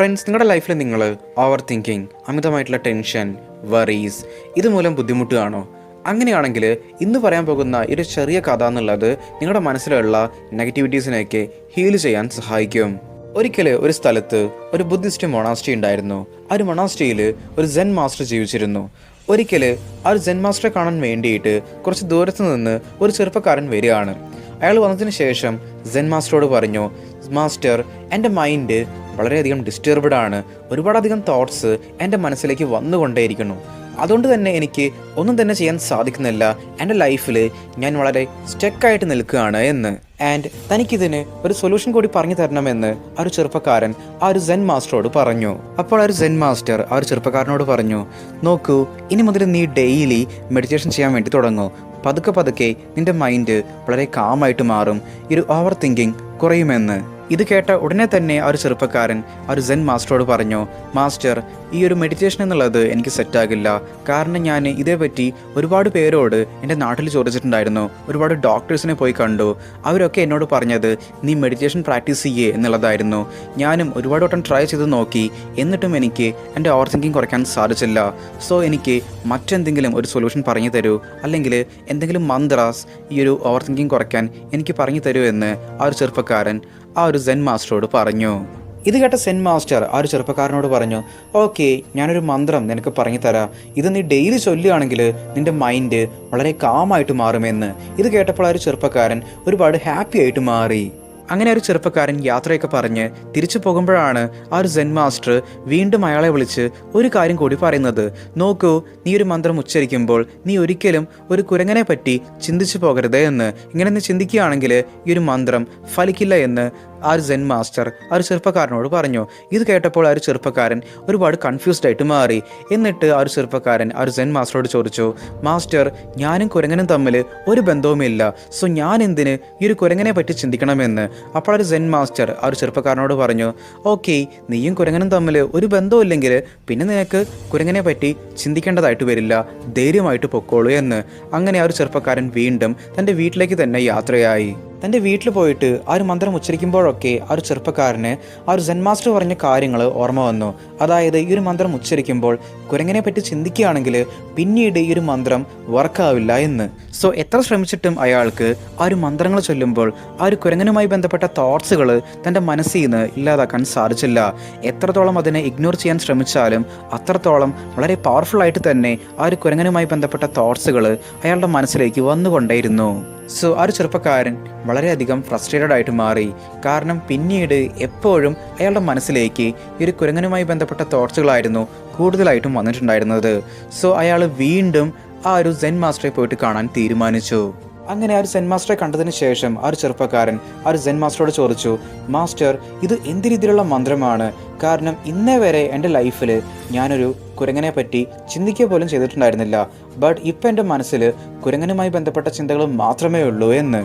Friends നിങ്ങളുടെ ലൈഫിൽ നിങ്ങൾ ഓവർ തിങ്കിങ് അമിതമായിട്ടുള്ള ടെൻഷൻ വറീസ് ഇതുമൂലം ബുദ്ധിമുട്ടുകയാണോ? അങ്ങനെയാണെങ്കിൽ ഇന്ന് പറയാൻ പോകുന്ന ഒരു ചെറിയ കഥ എന്നുള്ളത് നിങ്ങളുടെ മനസ്സിലുള്ള നെഗറ്റിവിറ്റീസിനെയൊക്കെ ഹീൽ ചെയ്യാൻ സഹായിക്കും. ഒരിക്കൽ ഒരു സ്ഥലത്ത് ഒരു ബുദ്ധിസ്റ്റ് മൊണാസ്റ്റി ഉണ്ടായിരുന്നു. ആ ഒരു മൊണാസ്റ്റിയിൽ ഒരു ജെൻ മാസ്റ്റർ ജീവിച്ചിരുന്നു. ഒരിക്കൽ ആ ഒരു ജെൻ മാസ്റ്ററെ കാണാൻ വേണ്ടിയിട്ട് കുറച്ച് ദൂരത്ത് നിന്ന് ഒരു ചെറുപ്പക്കാരൻ വരികയാണ്. അയാൾ വന്നതിന് ശേഷം ജെൻ മാസ്റ്ററോട് പറഞ്ഞു മാസ്റ്റർ എന്റെ മൈൻഡ് വളരെയധികം ഡിസ്റ്റർബ്ഡ് ആണ്. ഒരുപാടധികം തോട്ട്സ് എന്റെ മനസ്സിലേക്ക് വന്നുകൊണ്ടേയിരിക്കുന്നു. അതുകൊണ്ട് തന്നെ എനിക്ക് ഒന്നും തന്നെ ചെയ്യാൻ സാധിക്കുന്നില്ല. എന്റെ ലൈഫിൽ ഞാൻ വളരെ സ്റ്റക്കായിട്ട് നിൽക്കുകയാണ് എന്ന്. ആൻഡ് തനിക്കിതിന് ഒരു സൊല്യൂഷൻ കൂടി പറഞ്ഞു തരണമെന്ന് ആ ഒരു ചെറുപ്പക്കാരൻ ആ ഒരു സെൻ മാസ്റ്ററോട് പറഞ്ഞു. അപ്പോൾ ആ ഒരു സെൻ മാസ്റ്റർ ആ ഒരു ചെറുപ്പക്കാരനോട് പറഞ്ഞു നോക്കൂ ഇനി മുതൽ നീ ഡെയിലി മെഡിറ്റേഷൻ ചെയ്യാൻ വേണ്ടി തുടങ്ങൂ. പതുക്കെ പതുക്കെ നിന്റെ മൈൻഡ് വളരെ കാമായിട്ട് മാറും. ഒരു ഓവർ തിങ്കിങ് കുറയുമെന്ന്. ഇത് കേട്ട ഉടനെ തന്നെ ആ ഒരു ചെറുപ്പക്കാരൻ ആ ഒരു സെൻ മാസ്റ്ററോട് പറഞ്ഞു മാസ്റ്റർ ഈ ഒരു മെഡിറ്റേഷൻ എന്നുള്ളത് എനിക്ക് സെറ്റാകില്ല കാരണം ഞാൻ ഇതേപറ്റി ഒരുപാട് പേരോട് എന്റെ നാട്ടിൽ ചോദിച്ചിട്ടുണ്ടായിരുന്നു. ഒരുപാട് ഡോക്ടേഴ്സിനെ പോയി കണ്ടു. അവരൊക്കെ എന്നോട് പറഞ്ഞത് നീ മെഡിറ്റേഷൻ പ്രാക്ടീസ് ചെയ്യേ എന്നുള്ളതായിരുന്നു. ഞാനും ഒരുപാട് വട്ടം ട്രൈ ചെയ്ത് നോക്കി. എന്നിട്ടും എനിക്ക് എന്റെ ഓവർ തിങ്കിങ് കുറയ്ക്കാൻ സാധിച്ചില്ല. സോ എനിക്ക് മറ്റെന്തെങ്കിലും ഒരു സൊല്യൂഷൻ പറഞ്ഞു തരൂ. അല്ലെങ്കിൽ എന്തെങ്കിലും മന്ത്രാസ് ഈ ഒരു ഓവർ തിങ്കിങ് കുറയ്ക്കാൻ എനിക്ക് പറഞ്ഞു തരൂ എന്ന് ആ ഒരു ചെറുപ്പക്കാരൻ ആ ഒരു സെൻ മാസ്റ്ററോട് പറഞ്ഞു. ഇത് കേട്ട സെൻ മാസ്റ്റർ ആ ഒരു ചെറുപ്പക്കാരനോട് പറഞ്ഞു ഓക്കെ ഞാനൊരു മന്ത്രം നിനക്ക് പറഞ്ഞു തരാം ഇത് നീ ഡെയിലി ചൊല്ലുകയാണെങ്കിൽ നിന്റെ മൈൻഡ് വളരെ കാമായിട്ട് മാറുമെന്ന്. ഇത് കേട്ടപ്പോൾ ആ ഒരു ചെറുപ്പക്കാരൻ ഒരുപാട് ഹാപ്പി ആയിട്ട് മാറി. അങ്ങനെ ഒരു ചെറുപ്പക്കാരൻ യാത്രയൊക്കെ പറഞ്ഞ് തിരിച്ചു പോകുമ്പോഴാണ് ആ ഒരു സെൻ മാസ്റ്റർ വീണ്ടും അയാളെ വിളിച്ച് ഒരു കാര്യം കൂടി പറയുന്നത്. നോക്കൂ നീ ഒരു മന്ത്രം ഉച്ചരിക്കുമ്പോൾ നീ ഒരിക്കലും ഒരു കുരങ്ങനെ പറ്റി ചിന്തിച്ചു പോകരുത് എന്ന്. ഇങ്ങനെ നീ ചിന്തിക്കുകയാണെങ്കിൽ ഈ ഒരു മന്ത്രം ഫലിക്കില്ല എന്ന്. ആ ഒരു സെൻ മാസ്റ്റർ ആ ഒരു ചെറുപ്പക്കാരനോട് പറഞ്ഞു ഇത് കേട്ടപ്പോൾ ആ ഒരു ചെറുപ്പക്കാരൻ ഒരുപാട് കൺഫ്യൂസ്ഡ് ആയിട്ട് മാറി. എന്നിട്ട് ആ ഒരു ചെറുപ്പക്കാരൻ ആ ഒരു സെൻ മാസ്റ്ററോട് ചോദിച്ചു മാസ്റ്റർ ഞാനും കുരങ്ങനും തമ്മിൽ ഒരു ബന്ധവുമില്ല. സോ ഞാൻ എന്തിന് ഈ ഒരു കുരങ്ങനെ പറ്റി ചിന്തിക്കണമെന്ന്? അപ്പോൾ ആ ഒരു സെൻ മാസ്റ്റർ ആ ഒരു ചെറുപ്പക്കാരനോട് പറഞ്ഞു ഓക്കെ നീയും കുരങ്ങനും തമ്മിൽ ഒരു ബന്ധമില്ലെങ്കിൽ പിന്നെ നിനക്ക് കുരങ്ങനെ പറ്റി ചിന്തിക്കേണ്ടതായിട്ട് വരില്ല. ധൈര്യമായിട്ട് പൊക്കോളൂ എന്ന്. അങ്ങനെ ആ ഒരു ചെറുപ്പക്കാരൻ വീണ്ടും തന്റെ വീട്ടിലേക്ക് തന്നെ യാത്രയായി. തന്റെ വീട്ടിൽ പോയിട്ട് ആ ഒരു മന്ത്രം ഉച്ചരിക്കുമ്പോഴൊക്കെ ആ ഒരു ചെറുപ്പക്കാരന് ആ ഒരു സെൻ മാസ്റ്റർ പറഞ്ഞ കാര്യങ്ങൾ ഓർമ്മ വന്നു. അതായത് ഈ ഒരു മന്ത്രം ഉച്ചരിക്കുമ്പോൾ കുരങ്ങനെ പറ്റി ചിന്തിക്കുകയാണെങ്കിൽ പിന്നീട് ഈ ഒരു മന്ത്രം വർക്കാവില്ല എന്ന്. സോ എത്ര ശ്രമിച്ചിട്ടും അയാൾക്ക് ആ ഒരു മന്ത്രങ്ങൾ ചൊല്ലുമ്പോൾ ആ ഒരു കുരങ്ങനുമായി ബന്ധപ്പെട്ട തോട്ട്സുകൾ തന്റെ മനസ്സിൽ നിന്ന് ഇല്ലാതാക്കാൻ സാധിച്ചില്ല. എത്രത്തോളം അതിനെ ഇഗ്നോർ ചെയ്യാൻ ശ്രമിച്ചാലും അത്രത്തോളം വളരെ പവർഫുൾ ആയിട്ട് തന്നെ ആ ഒരു കുരങ്ങനുമായി ബന്ധപ്പെട്ട തോട്ട്സുകൾ അയാളുടെ മനസ്സിലേക്ക് വന്നുകൊണ്ടേയിരുന്നു. സോ ആ ഒരു ചെറുപ്പക്കാരൻ വളരെയധികം ഫ്രസ്ട്രേറ്റഡ് ആയിട്ട് മാറി. കാരണം പിന്നീട് എപ്പോഴും അയാളുടെ മനസ്സിലേക്ക് ഈ ഒരു കുരങ്ങനുമായി ബന്ധപ്പെട്ട തോട്ട്സുകളായിരുന്നു കൂടുതലായിട്ടും വന്നിട്ടുണ്ടായിരുന്നത്. സോ അയാൾ വീണ്ടും ആ ഒരു സെൻ മാസ്റ്ററെ പോയിട്ട് കാണാൻ തീരുമാനിച്ചു. അങ്ങനെ ആ ഒരു സെൻ മാസ്റ്ററെ കണ്ടതിന് ശേഷം ആ ഒരു ചെറുപ്പക്കാരൻ ആ ഒരു സെൻ മാസ്റ്ററോട് ചോദിച്ചു മാസ്റ്റർ ഇത് എന്ത് രീതിയിലുള്ള മന്ത്രമാണ്? കാരണം ഇന്നേ വരെ എന്റെ ലൈഫിൽ ഞാനൊരു കുരങ്ങനെ പറ്റി ചിന്തിക്കുക പോലും ചെയ്തിട്ടുണ്ടായിരുന്നില്ല. ബട്ട് ഇപ്പം എന്റെ മനസ്സിൽ കുരങ്ങനുമായി ബന്ധപ്പെട്ട ചിന്തകൾ മാത്രമേ ഉള്ളൂ എന്ന്.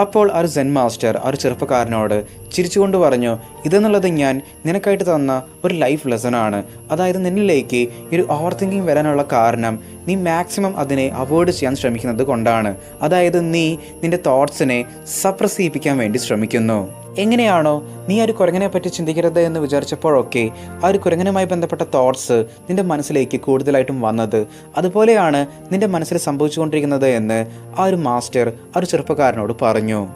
അപ്പോൾ ആ ഒരു സെൻ മാസ്റ്റർ ആ ഒരു ചെറുപ്പക്കാരനോട് ചിരിച്ചുകൊണ്ട് പറഞ്ഞു ഇതെന്നുള്ളത് ഞാൻ നിനക്കായിട്ട് തന്ന ഒരു ലൈഫ് ലെസൺ ആണ്. അതായത് നിന്നിലേക്ക് ഈ ഒരു ഓവർ തിങ്കിങ് വരാനുള്ള കാരണം നീ മാക്സിമം അതിനെ അവോയ്ഡ് ചെയ്യാൻ ശ്രമിക്കുന്നത് കൊണ്ടാണ്. അതായത് നീ നിന്റെ തോട്ട്സിനെ സപ്രസ് ചെയ്യിപ്പിക്കാൻ വേണ്ടി ശ്രമിക്കുന്നു. എങ്ങനെയാണോ നീ ആ ഒരു കുരങ്ങനെ പറ്റി ചിന്തിക്കരുത് എന്ന് വിചാരിച്ചപ്പോഴൊക്കെ ആ ഒരു കുരങ്ങനുമായി ബന്ധപ്പെട്ട തോട്ട്സ് നിന്റെ മനസ്സിലേക്ക് കൂടുതലായിട്ടും വന്നത്. അതുപോലെയാണ് നിന്റെ മനസ്സിൽ സംഭവിച്ചുകൊണ്ടിരിക്കുന്നത് എന്ന് ആ ഒരു മാസ്റ്റർ ആ ഒരു ചെറുപ്പക്കാരനോട് പറഞ്ഞു.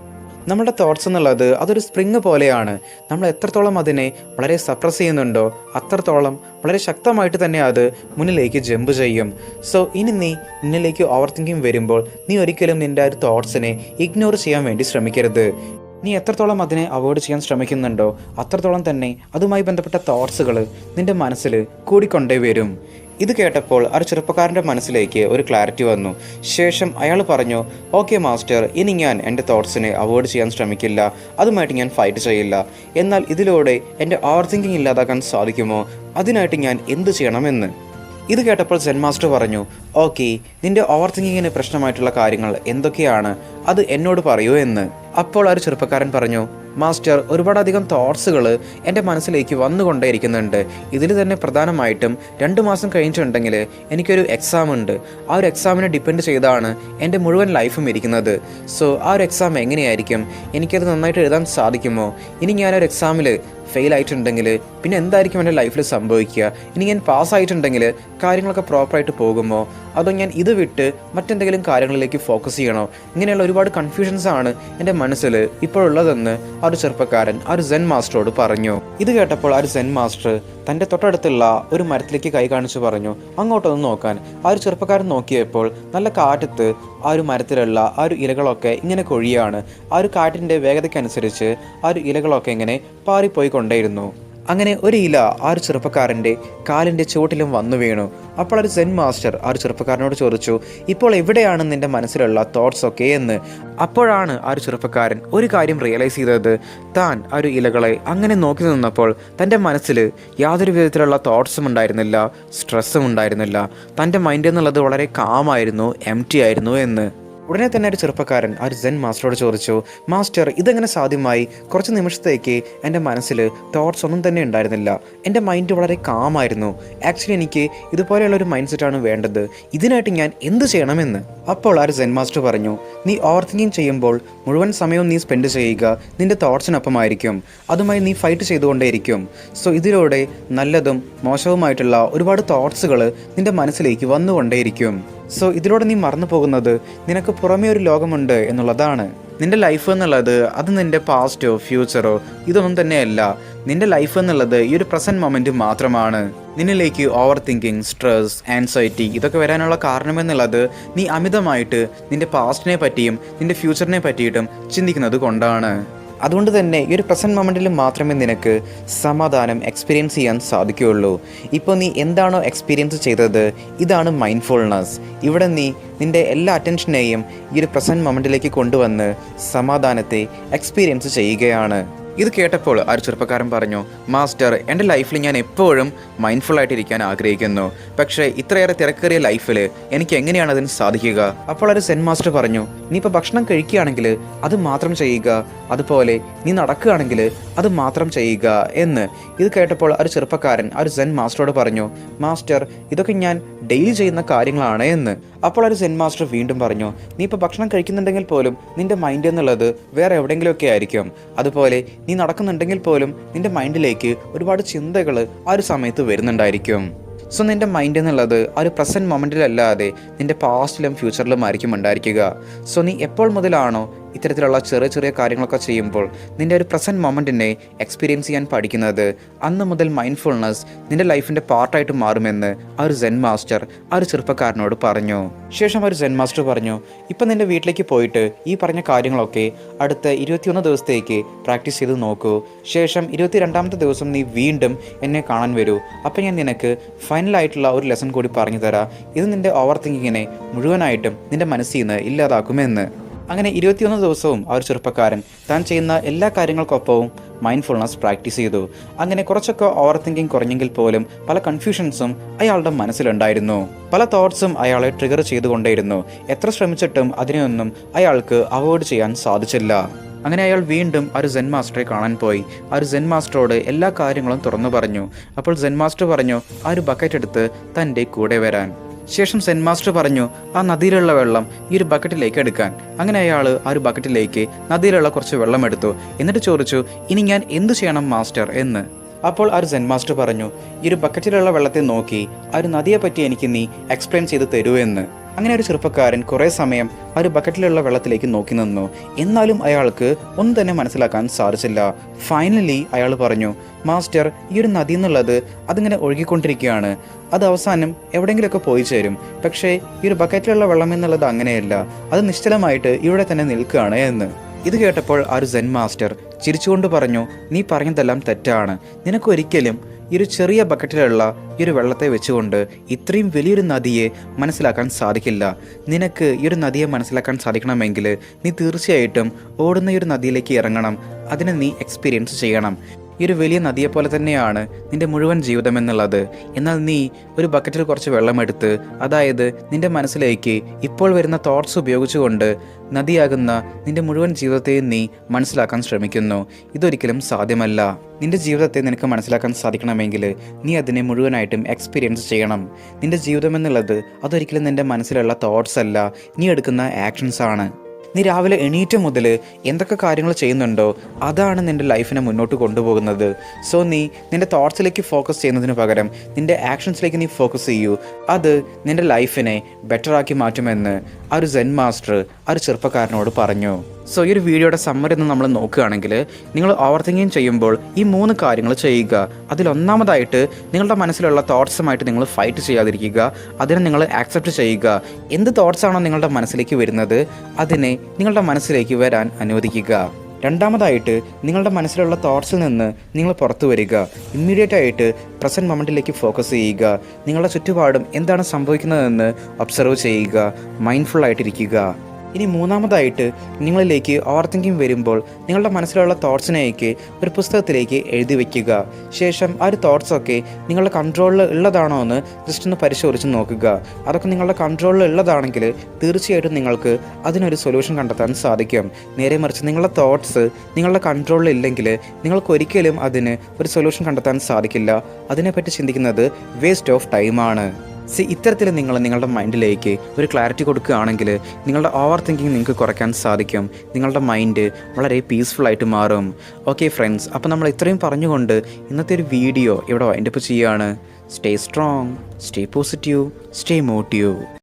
നമ്മുടെ തോട്ട്സ് എന്നുള്ളത് അതൊരു സ്പ്രിങ് പോലെയാണ്. നമ്മൾ എത്രത്തോളം അതിനെ വളരെ സപ്രസ് ചെയ്യുന്നുണ്ടോ അത്രത്തോളം വളരെ ശക്തമായിട്ട് തന്നെ അത് മുന്നിലേക്ക് ജമ്പ് ചെയ്യും. സോ ഇനി നീ മുന്നിലേക്ക് ഓവർ തിങ്കിങ് വരുമ്പോൾ നീ ഒരിക്കലും നിന്റെ ആ ഒരു തോട്ട്സിനെ ഇഗ്നോർ ചെയ്യാൻ വേണ്ടി ശ്രമിക്കരുത്. നീ എത്രത്തോളം അതിനെ അവോയ്ഡ് ചെയ്യാൻ ശ്രമിക്കുന്നുണ്ടോ അത്രത്തോളം തന്നെ അതുമായി ബന്ധപ്പെട്ട തോട്ട്സുകൾ നിന്റെ മനസ്സിൽ കൂടിക്കൊണ്ടേ വരും. ഇത് കേട്ടപ്പോൾ ആ ചെറുപ്പക്കാരന്റെ മനസ്സിലേക്ക് ഒരു ക്ലാരിറ്റി വന്നു. ശേഷം അയാൾ പറഞ്ഞു ഓക്കെ മാസ്റ്റർ ഇനി ഞാൻ എന്റെ തോട്ട്സിനെ അവോയ്ഡ് ചെയ്യാൻ ശ്രമിക്കില്ല. അതുമായിട്ട് ഞാൻ ഫൈറ്റ് ചെയ്യില്ല. എന്നാൽ ഇതിലൂടെ എന്റെ ഓവർ തിങ്കിങ് ഇല്ലാതാക്കാൻ സാധിക്കുമോ? അതിനായിട്ട് ഞാൻ എന്ത് ചെയ്യണമെന്ന്? ഇത് കേട്ടപ്പോൾ സെൻ മാസ്റ്റർ പറഞ്ഞു ഓക്കെ നിന്റെ ഓവർ തിങ്കിങ്ങിന് പ്രശ്നമായിട്ടുള്ള കാര്യങ്ങൾ എന്തൊക്കെയാണ്? അത് എന്നോട് പറയൂ എന്ന്. അപ്പോൾ ആ ഒരു ചെറുപ്പക്കാരൻ പറഞ്ഞു മാസ്റ്റർ ഒരുപാടധികം തോട്ട്സുകൾ എന്റെ മനസ്സിലേക്ക് വന്നുകൊണ്ടേയിരിക്കുന്നുണ്ട്. ഇതിൽ തന്നെ പ്രധാനമായിട്ടും രണ്ട് മാസം കഴിഞ്ഞിട്ടുണ്ടെങ്കിൽ എനിക്കൊരു എക്സാം ഉണ്ട്. ആ ഒരു എക്സാമിനെ ഡിപ്പെൻഡ് ചെയ്താണ് എന്റെ മുഴുവൻ ലൈഫും ഇരിക്കുന്നത്. സോ ആ ഒരു എക്സാം എങ്ങനെയായിരിക്കും? എനിക്കത് നന്നായിട്ട് എഴുതാൻ സാധിക്കുമോ? ഇനി ഞാൻ ഒരു എക്സാമിൽ ഫെയിൽ ആയിട്ടുണ്ടെങ്കിൽ പിന്നെ എന്തായിരിക്കും എന്റെ ലൈഫിൽ സംഭവിക്കുക? ഇനി ഞാൻ പാസ്സായിട്ടുണ്ടെങ്കിൽ കാര്യങ്ങളൊക്കെ പ്രോപ്പറായിട്ട് പോകുമോ? അതോ ഞാൻ ഇത് വിട്ട് മറ്റെന്തെങ്കിലും കാര്യങ്ങളിലേക്ക് ഫോക്കസ് ചെയ്യണോ? ഇങ്ങനെയുള്ള ഒരുപാട് കൺഫ്യൂഷൻസാണ് എന്റെ മനസ്സിൽ ഇപ്പോഴുള്ളതെന്ന് ആ ഒരു ചെറുപ്പക്കാരൻ ആ ഒരു സെൻ മാസ്റ്ററോട് പറഞ്ഞു. ഇത് കേട്ടപ്പോൾ ആ ഒരു സെൻ മാസ്റ്റർ തന്റെ തൊട്ടടുത്തുള്ള ഒരു മരത്തിലേക്ക് കൈ കാണിച്ചു പറഞ്ഞു അങ്ങോട്ടൊന്ന് നോക്കാൻ. ആ ഒരു ചെറുപ്പക്കാരൻ നോക്കിയപ്പോൾ നല്ല കാറ്റത്ത് ആ ഒരു മരത്തിലുള്ള ആ ഒരു ഇലകളൊക്കെ ഇങ്ങനെ കൊഴിയാണ്. ആ ഒരു കാറ്റിന്റെ വേഗതയ്ക്കനുസരിച്ച് ആ ഒരു ഇലകളൊക്കെ ഇങ്ങനെ പാറിപ്പോയി കൊണ്ടേയിരുന്നു അങ്ങനെ ഒരു ഇല ആ ഒരു ചെറുപ്പക്കാരന്റെ കാലിന്റെ ചുവട്ടിലും വന്നു വീണു. അപ്പോൾ ഒരു സെൻ മാസ്റ്റർ ആ ഒരു ചെറുപ്പക്കാരനോട് ചോദിച്ചു ഇപ്പോൾ എവിടെയാണ് നിന്റെ മനസ്സിലുള്ള തോട്ട്സ് ഒക്കെ? എന്ന്. അപ്പോഴാണ് ആ ഒരു ചെറുപ്പക്കാരൻ ഒരു കാര്യം റിയലൈസ് ചെയ്തത്. താൻ ആ ഒരു ഇലകളെ അങ്ങനെ നോക്കി നിന്നപ്പോൾ തന്റെ മനസ്സിൽ യാതൊരു വിധത്തിലുള്ള തോട്ട്സും ഉണ്ടായിരുന്നില്ല സ്ട്രെസ്സും ഉണ്ടായിരുന്നില്ല. തന്റെ മൈൻഡ് എന്നുള്ളത് വളരെ കാമായിരുന്നു എം ആയിരുന്നു എന്ന്. ഉടനെ തന്നെ ഒരു ചെറുപ്പക്കാരൻ ആ ഒരു സെൻ മാസ്റ്ററോട് ചോദിച്ചു മാസ്റ്റർ ഇതെങ്ങനെ സാധ്യമായി? കുറച്ച് നിമിഷത്തേക്ക് എന്റെ മനസ്സിൽ തോട്ട്സ് ഒന്നും തന്നെ ഉണ്ടായിരുന്നില്ല. എന്റെ മൈൻഡ് വളരെ കാമായിരുന്നു ആക്ച്വലി എനിക്ക് ഇതുപോലെയുള്ള ഒരു മൈൻഡ് സെറ്റാണ് വേണ്ടത്. ഇതിനായിട്ട് ഞാൻ എന്ത് ചെയ്യണമെന്ന്? അപ്പോൾ ആ ഒരു സെൻ മാസ്റ്റർ പറഞ്ഞു നീ ഓവർ തിങ്കിങ് ചെയ്യുമ്പോൾ മുഴുവൻ സമയവും നീ സ്പെൻഡ് ചെയ്യുക. നിന്റെ തോട്ട്സിനൊപ്പമായിരിക്കും അതുമായി നീ ഫൈറ്റ് ചെയ്തുകൊണ്ടേയിരിക്കും. സോ ഇതിലൂടെ നല്ലതും മോശവുമായിട്ടുള്ള ഒരുപാട് തോട്ട്സുകൾ നിന്റെ മനസ്സിലേക്ക് വന്നുകൊണ്ടേയിരിക്കും. സോ ഇതിലൂടെ നീ മറന്നു പോകുന്നത് നിനക്ക് പുറമേ ഒരു ലോകമുണ്ട് എന്നുള്ളതാണ്. നിന്റെ ലൈഫ് എന്നുള്ളത് അത് നിന്റെ പാസ്റ്റോ ഫ്യൂച്ചറോ ഇതൊന്നും തന്നെയല്ല. നിന്റെ ലൈഫ് എന്നുള്ളത് ഈ ഒരു പ്രസന്റ് മൊമെന്റ് മാത്രമാണ്. നിന്നിലേക്ക് ഓവർ തിങ്കിങ് സ്ട്രെസ് ആൻസൈറ്റി ഇതൊക്കെ വരാനുള്ള കാരണമെന്നുള്ളത് നീ അമിതമായിട്ട് നിന്റെ പാസ്റ്റിനെ പറ്റിയും നിന്റെ ഫ്യൂച്ചറിനെ പറ്റിയിട്ടും ചിന്തിക്കുന്നത് കൊണ്ടാണ്. അതുകൊണ്ട് തന്നെ ഈ ഒരു പ്രസന്റ് മൊമെന്റിൽ മാത്രമേ നിനക്ക് സമാധാനം എക്സ്പീരിയൻസ് ചെയ്യാൻ സാധിക്കുകയുള്ളൂ. ഇപ്പോൾ നീ എന്താണോ എക്സ്പീരിയൻസ് ചെയ്തത് ഇതാണ് മൈൻഡ്ഫുൾനെസ് ഇവിടെ നീ നിന്റെ എല്ലാ അറ്റൻഷനെയും ഈ ഒരു പ്രസന്റ് മൊമെന്റിലേക്ക് കൊണ്ടുവന്ന് സമാധാനത്തെ എക്സ്പീരിയൻസ് ചെയ്യുകയാണ്. ഇത് കേട്ടപ്പോൾ ആ ഒരു ചെറുപ്പക്കാരൻ പറഞ്ഞു മാസ്റ്റർ എന്റെ ലൈഫിൽ ഞാൻ എപ്പോഴും മൈൻഡ്ഫുൾ ആയിട്ടിരിക്കാൻ ആഗ്രഹിക്കുന്നു. പക്ഷേ ഇത്രയേറെ തിരക്കേറിയ ലൈഫിൽ എനിക്ക് എങ്ങനെയാണ് അതിന് സാധിക്കുക? അപ്പോൾ ഒരു സെൻ മാസ്റ്റർ പറഞ്ഞു നീ ഇപ്പോൾ ഭക്ഷണം കഴിക്കുകയാണെങ്കിൽ അത് മാത്രം ചെയ്യുക അതുപോലെ നീ നടക്കുകയാണെങ്കിൽ അത് മാത്രം ചെയ്യുക എന്ന്. ഇത് കേട്ടപ്പോൾ ഒരു ചെറുപ്പക്കാരൻ ഒരു സെൻ മാസ്റ്ററോട് പറഞ്ഞു മാസ്റ്റർ ഇതൊക്കെ ഞാൻ ഡെയിലി ചെയ്യുന്ന കാര്യങ്ങളാണ് എന്ന്. അപ്പോൾ ഒരു സെൻ മാസ്റ്റർ വീണ്ടും പറഞ്ഞു നീ ഇപ്പോൾ ഭക്ഷണം കഴിക്കുന്നുണ്ടെങ്കിൽ പോലും നിന്റെ മൈൻഡ് എന്നുള്ളത് വേറെ എവിടെയെങ്കിലുമൊക്കെ ആയിരിക്കും. അതുപോലെ നീ നടക്കുന്നുണ്ടെങ്കിൽ പോലും നിന്റെ മൈൻഡിലേക്ക് ഒരുപാട് ചിന്തകൾ ആ ഒരു സമയത്ത് വരുന്നുണ്ടായിരിക്കും. സോ നിന്റെ മൈൻഡ് എന്നുള്ളത് ആ ഒരു പ്രസന്റ് മൊമെന്റിലല്ലാതെ നിന്റെ പാസ്റ്റിലും ഫ്യൂച്ചറിലും ആയിരിക്കും ഉണ്ടായിരിക്കുക. സോ നീ എപ്പോൾ മുതലാണോ ഇത്തരത്തിലുള്ള ചെറിയ ചെറിയ കാര്യങ്ങളൊക്കെ ചെയ്യുമ്പോൾ നിന്റെ ഒരു പ്രസന്റ് മൊമെന്റിനെ എക്സ്പീരിയൻസ് ചെയ്യാൻ പഠിക്കുന്നത് അന്ന് മുതൽ മൈൻഡ്ഫുൾനെസ് നിന്റെ ലൈഫിന്റെ പാർട്ടായിട്ട് മാറുമെന്ന് ആ ഒരു സെൻ മാസ്റ്റർ ആ ഒരു ചെറുപ്പക്കാരനോട് പറഞ്ഞു. ശേഷം ഒരു സെൻ മാസ്റ്റർ പറഞ്ഞു ഇപ്പം നിന്റെ വീട്ടിലേക്ക് പോയിട്ട് ഈ പറഞ്ഞ കാര്യങ്ങളൊക്കെ അടുത്ത ഇരുപത്തിയൊന്ന് ദിവസത്തേക്ക് പ്രാക്ടീസ് ചെയ്ത് നോക്കൂ. ശേഷം ഇരുപത്തി രണ്ടാമത്തെ ദിവസം നീ വീണ്ടും എന്നെ കാണാൻ വരൂ. അപ്പം ഞാൻ നിനക്ക് ഫൈനലായിട്ടുള്ള ഒരു ലെസൺ കൂടി പറഞ്ഞു തരാം. ഇത് നിന്റെ ഓവർ തിങ്കിങ്ങിനെ മുഴുവനായിട്ടും നിന്റെ മനസ്സിൽ നിന്ന് ഇല്ലാതാക്കുമെന്ന്. അങ്ങനെ ഇരുപത്തിയൊന്ന് ദിവസവും ആ ഒരു ചെറുപ്പക്കാരൻ താൻ ചെയ്യുന്ന എല്ലാ കാര്യങ്ങൾക്കൊപ്പവും മൈൻഡ്ഫുൾനെസ് പ്രാക്ടീസ് ചെയ്തു. അങ്ങനെ കുറച്ചൊക്കെ ഓവർ തിങ്കിങ് കുറഞ്ഞെങ്കിൽ പോലും പല കൺഫ്യൂഷൻസും അയാളുടെ മനസ്സിലുണ്ടായിരുന്നു. പല തോട്ട്സും അയാളെ ട്രിഗർ ചെയ്തുകൊണ്ടേയിരുന്നു. എത്ര ശ്രമിച്ചിട്ടും അതിനെയൊന്നും അയാൾക്ക് അവോയ്ഡ് ചെയ്യാൻ സാധിച്ചില്ല. അങ്ങനെ അയാൾ വീണ്ടും ഒരു സെൻ മാസ്റ്ററെ കാണാൻ പോയി. ആ ഒരു സെൻ മാസ്റ്ററോട് എല്ലാ കാര്യങ്ങളും തുറന്നു പറഞ്ഞു. അപ്പോൾ സെൻ മാസ്റ്റർ പറഞ്ഞു ആ ഒരു ബക്കറ്റ് എടുത്ത് തന്റെ കൂടെ വരാൻ. ശേഷം സെൻ മാസ്റ്റർ പറഞ്ഞു ആ നദിയിലുള്ള വെള്ളം ഈ ഒരു ബക്കറ്റിലേക്ക് എടുക്കാൻ. അങ്ങനെ അയാൾ ആ ഒരു ബക്കറ്റിലേക്ക് നദിയിലുള്ള കുറച്ച് വെള്ളം എടുത്തു. എന്നിട്ട് ചോദിച്ചു ഇനി ഞാൻ എന്തു ചെയ്യണം മാസ്റ്റർ? എന്ന്. അപ്പോൾ ആ ഒരു സെൻ മാസ്റ്റർ പറഞ്ഞു ഈ ഒരു ബക്കറ്റിലുള്ള വെള്ളത്തെ നോക്കി ആ ഒരു നദിയെപ്പറ്റി എനിക്ക് നീ എക്സ്പ്ലെയിൻ ചെയ്ത് തരൂ എന്ന്. അങ്ങനെ ഒരു ചെറുപ്പക്കാരൻ കുറേ സമയം ആ ഒരു ബക്കറ്റിലുള്ള വെള്ളത്തിലേക്ക് നോക്കി നിന്നു. എന്നാലും അയാൾക്ക് ഒന്നും തന്നെ മനസ്സിലാക്കാൻ സാധിച്ചില്ല. ഫൈനലി അയാൾ പറഞ്ഞു മാസ്റ്റർ ഈ ഒരു നദി എന്നുള്ളത് അതിങ്ങനെ ഒഴുകിക്കൊണ്ടിരിക്കുകയാണ്. അത് അവസാനം എവിടെയെങ്കിലുമൊക്കെ പോയി ചേരും. പക്ഷേ ഈ ഒരു ബക്കറ്റിലുള്ള വെള്ളം എന്നുള്ളത് അങ്ങനെയല്ല. അത് നിശ്ചലമായിട്ട് ഇവിടെ തന്നെ നിൽക്കുകയാണ് എന്ന്. ഇത് കേട്ടപ്പോൾ ആ ഒരു സെൻ മാസ്റ്റർ ചിരിച്ചുകൊണ്ട് പറഞ്ഞു നീ പറഞ്ഞതെല്ലാം തെറ്റാണ്. നിനക്കൊരിക്കലും ഈ ഒരു ചെറിയ ബക്കറ്റിലുള്ള ഈ ഒരു വെള്ളത്തെ വെച്ചുകൊണ്ട് ഇത്രയും വലിയൊരു നദിയെ മനസ്സിലാക്കാൻ സാധിക്കില്ല. നിനക്ക് ഈ ഒരു നദിയെ മനസ്സിലാക്കാൻ സാധിക്കണമെങ്കിൽ നീ തീർച്ചയായിട്ടും ഓടുന്ന ഈ ഒരു നദിയിലേക്ക് ഇറങ്ങണം. അതിനെ നീ എക്സ്പീരിയൻസ് ചെയ്യണം. ഈ ഒരു വലിയ നദിയെ പോലെ തന്നെയാണ് നിന്റെ മുഴുവൻ ജീവിതം എന്നുള്ളത് എന്നാൽ നീ ഒരു ബക്കറ്റിൽ കുറച്ച് വെള്ളമെടുത്ത് അതായത് നിന്റെ മനസ്സിലേക്ക് ഇപ്പോൾ വരുന്ന തോട്ട്സ് ഉപയോഗിച്ചുകൊണ്ട് നദിയാകുന്ന നിന്റെ മുഴുവൻ ജീവിതത്തെയും നീ മനസ്സിലാക്കാൻ ശ്രമിക്കുന്നു. ഇതൊരിക്കലും സാധ്യമല്ല. നിന്റെ ജീവിതത്തെ നിനക്ക് മനസ്സിലാക്കാൻ സാധിക്കണമെങ്കിൽ നീ അതിനെ മുഴുവനായിട്ടും എക്സ്പീരിയൻസ് ചെയ്യണം. നിന്റെ ജീവിതം എന്നുള്ളത് അതൊരിക്കലും നിന്റെ മനസ്സിലുള്ള തോട്ട്സ് അല്ല. നീ എടുക്കുന്ന ആക്ഷൻസ് ആണ്. നീ രാവിലെ എണീറ്റ മുതൽ എന്തൊക്കെ കാര്യങ്ങൾ ചെയ്യുന്നുണ്ടോ അതാണ് നിന്റെ ലൈഫിനെ മുന്നോട്ട് കൊണ്ടുപോകുന്നത്. സോ നീ നിന്റെ തോട്ട്സിലേക്ക് ഫോക്കസ് ചെയ്യുന്നതിന് പകരം നിന്റെ ആക്ഷൻസിലേക്ക് നീ ഫോക്കസ് ചെയ്യൂ. അത് നിന്റെ ലൈഫിനെ ബെറ്ററാക്കി മാറ്റുമെന്ന് ആ ഒരു സെൻ മാസ്റ്റർ ആ ഒരു ചെറുപ്പക്കാരനോട് പറഞ്ഞു. സോ ഈ ഒരു വീഡിയോയുടെ സമ്മറി ഒന്ന് നമ്മൾ നോക്കുകയാണെങ്കിൽ നിങ്ങൾ ഓവർ തിങ്കിങ് ചെയ്യുമ്പോൾ ഈ മൂന്ന് കാര്യങ്ങൾ ചെയ്യുക. അതിലൊന്നാമതായിട്ട് നിങ്ങളുടെ മനസ്സിലുള്ള തോട്ട്സുമായിട്ട് നിങ്ങൾ ഫൈറ്റ് ചെയ്യാതിരിക്കുക. അതിനെ നിങ്ങൾ ആക്സെപ്റ്റ് ചെയ്യുക. എന്ത് തോട്ട്സാണോ നിങ്ങളുടെ മനസ്സിലേക്ക് വരുന്നത് അതിനെ നിങ്ങളുടെ മനസ്സിലേക്ക് വരാൻ അനുവദിക്കുക. രണ്ടാമതായിട്ട് നിങ്ങളുടെ മനസ്സിലുള്ള തോട്ട്സിൽ നിന്ന് നിങ്ങൾ പുറത്തു വരിക. ഇമ്മീഡിയറ്റ് ആയിട്ട് പ്രസന്റ് മൊമെന്റിലേക്ക് ഫോക്കസ് ചെയ്യുക. നിങ്ങളുടെ ചുറ്റുപാടും എന്താണ് സംഭവിക്കുന്നതെന്ന് ഒബ്സർവ് ചെയ്യുക. മൈൻഡ്ഫുൾ ആയിട്ടിരിക്കുക. ഇനി മൂന്നാമതായിട്ട് നിങ്ങളിലേക്ക് ഓവർ തിങ്കിങ് വരുമ്പോൾ നിങ്ങളുടെ മനസ്സിലുള്ള തോട്ട്സിനെയൊക്കെ ഒരു പുസ്തകത്തിലേക്ക് എഴുതി വയ്ക്കുക ശേഷം ആ ഒരു തോട്ട്സൊക്കെ നിങ്ങളുടെ കൺട്രോളിൽ ഉള്ളതാണോ എന്ന് ജസ്റ്റ് ഒന്ന് പരിശോധിച്ച് നോക്കുക. അതൊക്കെ നിങ്ങളുടെ കൺട്രോളിൽ ഉള്ളതാണെങ്കിൽ തീർച്ചയായിട്ടും നിങ്ങൾക്ക് അതിനൊരു സൊല്യൂഷൻ കണ്ടെത്താൻ സാധിക്കും. നേരെ മറിച്ച് നിങ്ങളുടെ തോട്ട്സ് നിങ്ങളുടെ കൺട്രോളിൽ ഇല്ലെങ്കിൽ നിങ്ങൾക്ക് ഒരിക്കലും അതിന് ഒരു സൊല്യൂഷൻ കണ്ടെത്താൻ സാധിക്കില്ല. അതിനെപ്പറ്റി ചിന്തിക്കുന്നത് വേസ്റ്റ് ഓഫ് ടൈമാണ് സി ഇത്തരത്തിൽ നിങ്ങൾ നിങ്ങളുടെ മൈൻഡിലേക്ക് ഒരു ക്ലാരിറ്റി കൊടുക്കുകയാണെങ്കിൽ നിങ്ങളുടെ ഓവർ തിങ്കിങ് നിങ്ങൾക്ക് കുറയ്ക്കാൻ സാധിക്കും. നിങ്ങളുടെ മൈൻഡ് വളരെ പീസ്ഫുള്ളായിട്ട് മാറും. ഓക്കെ ഫ്രണ്ട്സ് അപ്പോൾ നമ്മൾ ഇത്രയും പറഞ്ഞുകൊണ്ട് ഇന്നത്തെ ഒരു വീഡിയോ ഇവിടെ വൈൻഡപ്പ് ചെയ്യുകയാണ്. Stay strong stay positive stay motive